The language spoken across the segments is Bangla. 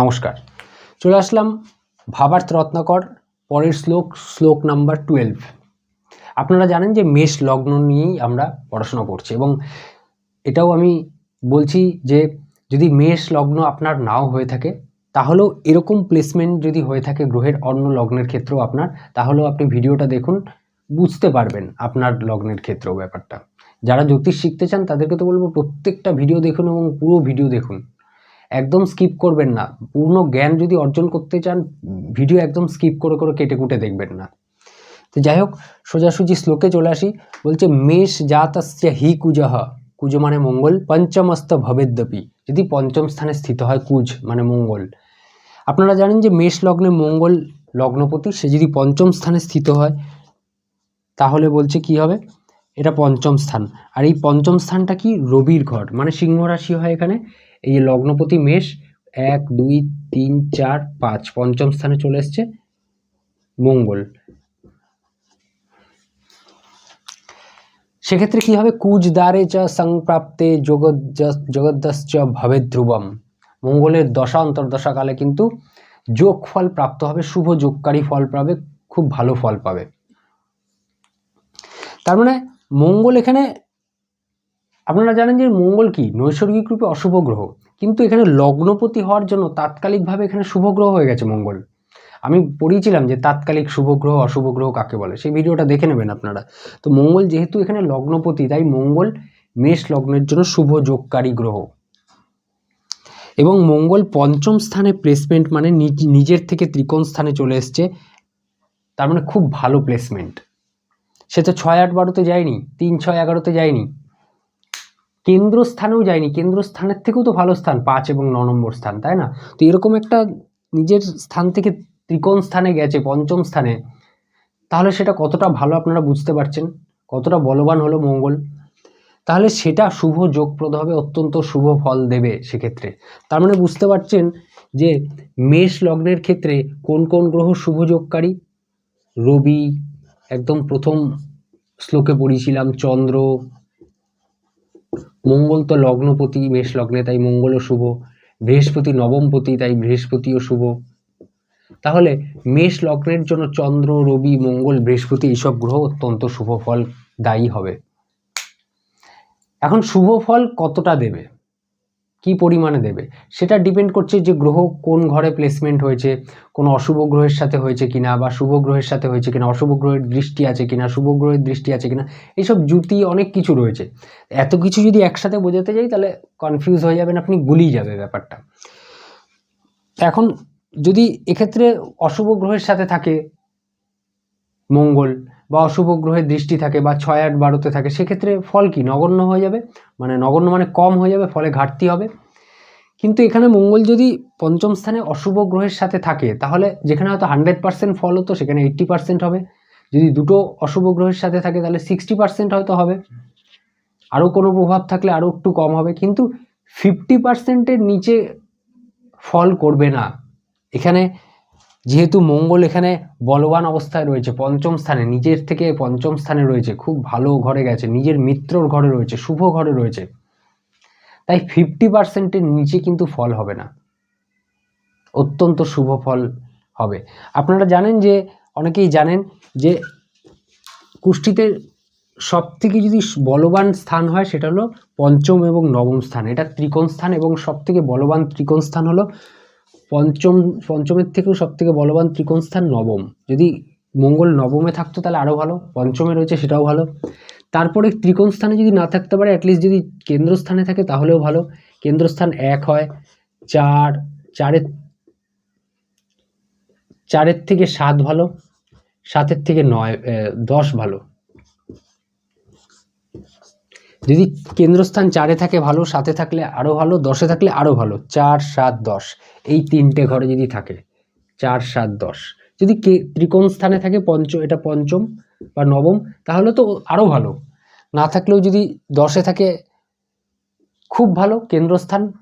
নমস্কার। চলে আসলাম ভাবার্থ রত্নাকর পরের শ্লোক শ্লোক নাম্বার টুয়েলভ আপনারা জানেন যে মেষ লগ্ন নিয়েই আমরা পড়াশোনা করছি এবং এটাও আমি বলছি যে যদি মেষ লগ্ন আপনার নাও হয়ে থাকে, তাহলেও এরকম প্লেসমেন্ট যদি হয়ে থাকে গ্রহের অন্য লগ্নের ক্ষেত্রেও আপনার, তাহলেও আপনি ভিডিওটা দেখুন, বুঝতে পারবেন আপনার লগ্নের ক্ষেত্রেও ব্যাপারটা। যারা জ্যোতিষ শিখতে চান তাদেরকে তো বলব প্রত্যেকটা ভিডিও দেখুন এবং পুরো ভিডিও দেখুন। একদম স্কিপ করবেন না। পূর্ণ জ্ঞান যদি অর্জন করতে চান ভিডিও একদম স্কিপ করে করে কেটে কুটে দেখবেন না। তো যাই হোক, সোজাসুজি শ্লোকে চলে আসি। বলছে, মেষ জাতস্য হি কুজহ কুজ মানে মঙ্গল, পঞ্চমস্ত ভবেদ্যপি। যদি পঞ্চম স্থানে স্থিত হয়, কুজ মানে মঙ্গল। আপনারা জানেন যে মেষ লগ্নে মঙ্গল লগ্নপতি, সে যদি পঞ্চম স্থানে স্থিত হয়, তাহলে বলছে কি হবে? এটা পঞ্চম স্থান। আর এই পঞ্চম স্থানটা কি? রবির ঘর। মানে সিংহ রাশি হয় এখানে। এই যে লগ্নপতি মেষ, এক, দুই, তিন, চার, পাঁচ। পঞ্চম স্থানে চলে এসছে মঙ্গল। সেক্ষেত্রে কি হবে? কুজ দ্বারে চ সংপ্রাপ্তে জগৎ জগদ্দশ্চ ভবে ধ্রুবম মঙ্গলের দশা, অন্তর্দশাকালে কিন্তু যোগ ফল প্রাপ্ত হবে। শুভ যোগকারী ফল পাবে, খুব ভালো ফল পাবে। তার মানে মঙ্গল এখানে, আপনারা জানেন যে মঙ্গল কি? নৈসর্গিক রূপে অশুভ গ্রহ। কিন্তু এখানে লগ্নপতি হওয়ার জন্য তাৎকালিকভাবে এখানে শুভ গ্রহ হয়ে গেছে মঙ্গল। আমি পড়িয়েছিলাম যে তাৎকালিক শুভ গ্রহ, অশুভ গ্রহ কাকে বলে? সেই ভিডিওটা দেখে নেবেন আপনারা। তো মঙ্গল যেহেতু এখানে লগ্নপতি, তাই মঙ্গল মেষ লগ্নের জন্য শুভ যোগকারী গ্রহ। এবং মঙ্গল পঞ্চম স্থানে প্লেসমেন্ট মানে নিজ- নিজের থেকে ত্রিকোণ স্থানে চলে এসছে। তার মানে খুব ভালো প্লেসমেন্ট সে তো ছয় আট বারোতে যায়নি, তিন ছয় এগারোতে যায়নি। কেন্দ্রস্থানেও যায়নি, কেন্দ্রস্থানের থেকেও তো ভালো স্থান, পাঁচ এবং ন নম্বর স্থান, তাই না? তো এরকম একটা নিজের স্থান থেকে ত্রিকোণ স্থানে গেছে, পঞ্চম স্থানে, তাহলে সেটা কতটা ভালো আপনারা বুঝতে পারছেন? কতটা বলবান হলো মঙ্গল? তাহলে সেটা শুভ যোগপ্রদ হবে, অত্যন্ত শুভ ফল দেবে সেক্ষেত্রে। তার মানে বুঝতে পারছেন যে মেষ লগ্নের ক্ষেত্রে কোন কোন গ্রহ শুভ যোগকারী? রবি একদম প্রথম শ্লোকে পড়িয়েছিলাম, চন্দ্র, মঙ্গল তো লগ্নপতি, মেষ লগ্নে তাই মঙ্গলও শুভ, বৃহস্পতি নবমপতি তাই বৃহস্পতিও শুভ। তাহলে মেষ লগ্নের জন্য চন্দ্র, রবি, মঙ্গল, বৃহস্পতি এইসব গ্রহ অত্যন্ত শুভ ফল দায়ী হবে। এখন শুভ ফল কতটা দেবে? কি পরিমাণে দেবে? সেটা ডিপেন্ড করছে যে গ্রহ কোন ঘরে প্লেসমেন্ট হয়েছে, কোন অশুভ গ্রহের সাথে হয়েছে কিনা বা শুভ গ্রহের সাথে হয়েছে কিনা, অশুভ গ্রহের দৃষ্টি আছে কিনা, শুভ গ্রহের দৃষ্টি আছে কিনা এইসব জুতি অনেক কিছু রয়েছে। এত কিছু যদি একসাথে বোঝাতে যাই তাহলে কনফিউজ হয়ে যাবেন, আপনি গুলিয়ে যাবে ব্যাপারটা। এখন যদি এক্ষেত্রে অশুভ গ্রহের সাথে থাকে মঙ্গল বা অশুভ গ্রহের দৃষ্টি থাকে বা ছয় আট বারোতে থাকে, সেক্ষেত্রে ফল কি? নগণ্য হয়ে যাবে। মানে নগণ্য মানে কম হয়ে যাবে, ফলে ঘাটতি হবে। কিন্তু এখানে মঙ্গল যদি পঞ্চম স্থানে অশুভ গ্রহের সাথে থাকে, তাহলে যেখানে হয়তো হান্ড্রেড পার্সেন্ট ফল হতো, সেখানে এইট্টি পার্সেন্ট হবে। যদি দুটো অশুভ গ্রহের সাথে থাকে, তাহলে সিক্সটি পার্সেন্ট হয়তো হবে। আরও কোনো প্রভাব থাকলে আরও একটু কম হবে। কিন্তু ফিফটি পার্সেন্টের নিচে ফল করবে না। এখানে যেহেতু মঙ্গল এখানে বলবান অবস্থায় রয়েছে, পঞ্চম স্থানে, নিজের থেকে পঞ্চম স্থানে রয়েছে, খুব ভালো ঘরে গেছে, নিজের মিত্রর ঘরে রয়েছে, শুভ ঘরে রয়েছে, তাই ফিফটি পার্সেন্টের নিচে কিন্তু ফল হবে না। অত্যন্ত শুভ ফল হবে। আপনারা জানেন যে, অনেকেই জানেন যে কুষ্টিতে সব থেকে যদি বলবান স্থান হয়, সেটা হলো পঞ্চম এবং নবম স্থান। এটা ত্রিকোণ স্থান এবং সব থেকে বলবান ত্রিকোণ স্থান হলো পঞ্চম, পঞ্চমের থেকেও সব থেকে বলবান ত্রিকোণ স্থান নবম। যদি মঙ্গল নবমে থাকতো তাহলে আরও ভালো, পঞ্চমে রয়েছে সেটাও ভালো। তারপরে ত্রিকোণ স্থানে যদি না থাকতে পারে অ্যাটলিস্ট যদি কেন্দ্রস্থানে থাকে তাহলেও ভালো। কেন্দ্রস্থান এক হয়, চার, চারের চারের থেকে সাত ভালো, সাতের থেকে নয় দশ ভালো। যদি কেন্দ্রস্থান চারে থাকে ভালো সাথে থাকলে আরও ভালো, দশে থাকলে আরও ভালো। চার, সাত, দশ। এই তিনটে ঘরে যদি থাকে, চার, সাত, দশ। যদি কে, ত্রিকোণ স্থানে থাকে পঞ্চ, এটা পঞ্চম বা নবম, তাহলে তো আরও ভালো। না থাকলেও যদি দশে থাকে খুব ভালো, কেন্দ্রস্থান,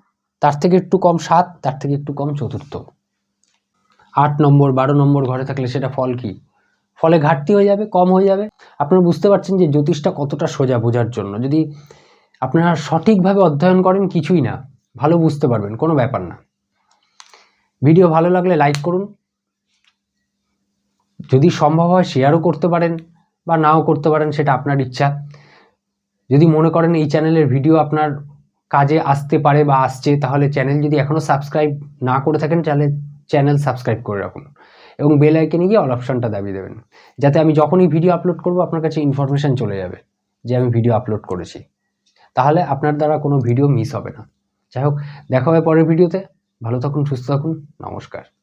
তার থেকে একটু কম সাত, তার থেকে একটু কম চতুর্থ। আট নম্বর, বারো নম্বর ঘরে থাকলে সেটা ফল কি? ফলে ঘাটতি হয়ে যাবে, কম হয়ে যাবে। আপনারা বুঝতে পারছেন যে জ্যোতিষটা কতটা সোজা বোঝার জন্য। যদি আপনারা সঠিকভাবে অধ্যয়ন করেন, কিছুই না। ভালো বুঝতে পারবেন, কোনো ব্যাপার না। ভিডিও ভালো লাগলে লাইক করুন। যদি সম্ভব হয় শেয়ারও করতে পারেন বা নাও করতে পারেন, সেটা আপনার ইচ্ছা। যদি মনে করেন এই চ্যানেলের ভিডিও আপনার কাজে আসতে পারে বা আসছে, তাহলে চ্যানেল যদি এখনও সাবস্ক্রাইব না করে থাকেন, তাহলে চ্যানেল সাবস্ক্রাইব করে রাখুন। এবং বেল আইকনে গিয়ে অল অপশনটা দাবি দেবেন। যাতে আমি যখনই ভিডিও আপলোড করব, আপনার কাছে ইনফরমেশন চলে যাবে যে আমি ভিডিও আপলোড করেছি। তাহলে আপনার দ্বারা কোনো ভিডিও মিস হবে না। যাই হোক, দেখা হবে পরের ভিডিওতে ভালো থাকুন, সুস্থ থাকুন। নমস্কার।